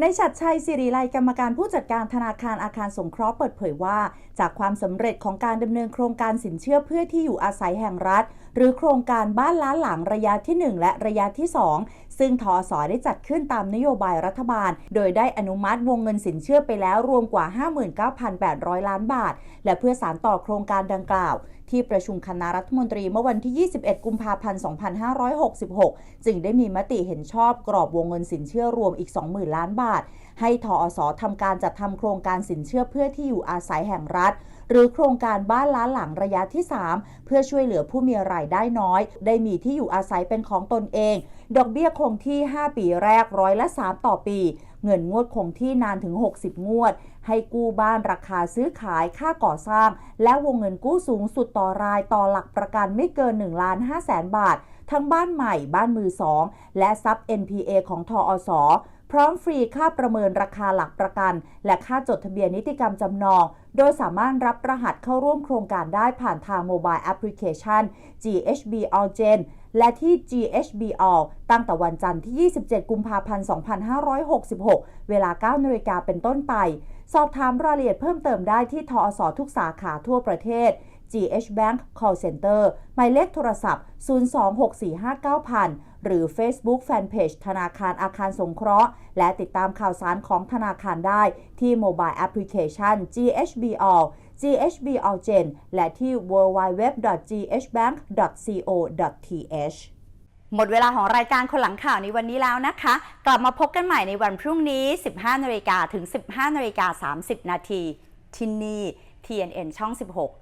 ในชัดชัยสิริไลกรรมการผู้จัดการธนาคารอาคารสงเคราะห์เปิดเผยว่า จากความสำเร็จของการดำเนินโครงการสินเชื่อเพื่อที่อยู่อาศัยแห่งรัฐ หรือโครงการบ้านล้านหลังระยะที่ 1 และระยะที่ 2 ซึ่งทอสอได้จัดขึ้นตามนโยบายรัฐบาล โดยได้อนุมัติวงเงินสินเชื่อไปแล้วรวมกว่า 59,800 ล้านบาท และเพื่อสานต่อโครงการดังกล่าวที่ประชุมคณะรัฐมนตรีเมื่อวันที่ 21 กุมภาพันธ์ 2566 จึงได้มีมติเห็นชอบกรอบวงเงินสินเชื่อรวมอีก 20,000 ล้านบาท ให้ทอสอทำการจัดทำโครงการสินเชื่อเพื่อที่อยู่อาศัยแห่งรัฐ หรือโครงการบ้านล้านหลังระยะที่ 3 เพื่อช่วยเหลือผู้มีรายได้น้อย ได้มีที่อยู่อาศัยเป็นของตนเอง ดอกเบี้ยคงที่ 5 ปีแรกร้อยละ 3 ต่อปี เงินงวดคงที่นานถึง 60 งวด ให้กู้บ้านราคาซื้อขายค่าก่อสร้าง และวงเงินกู้สูงสุดต่อรายต่อหลักประกันไม่เกิน1ล้าน5แสนบาท ทั้งบ้านใหม่บ้านมือสองและซับ NPA ของทออสพร้อมฟรีค่าประเมินราคาหลักประกัน และค่าจดทะเบียนนิติกรรมจำนอง โดยสามารถรับรหัสเข้าร่วมโครงการได้ผ่านทางโมบายแอปพลิเคชัน GHB All Gen และที่ GHB All ตั้งแต่วันจันทร์ที่ 27 กุมภาพันธ์ 2566 เวลา 9นาฬิกาเป็นต้นไป สอบถามรายละเอียดเพิ่มเติมได้ที่ทอสทุกสาขาทั่วประเทศ GH Bank Call Center หมายเลขโทรศัพท์ 026459000 หรือ Facebook Fanpage ธนาคารอาคารสงเคราะห์ และติดตามข่าวสารของธนาคารได้ที่โมบายแอปพลิเคชัน GHB All GHB All Gen และที่ www.ghbank.co.th หมดเวลาของรายการคนหลังข่าวในวันนี้แล้วนะคะ กลับมาพบกันใหม่ในวันพรุ่งนี้ 15นาฬิกาถึง 15นาฬิกา30 นาทีที่นี่ TNN ช่อง 16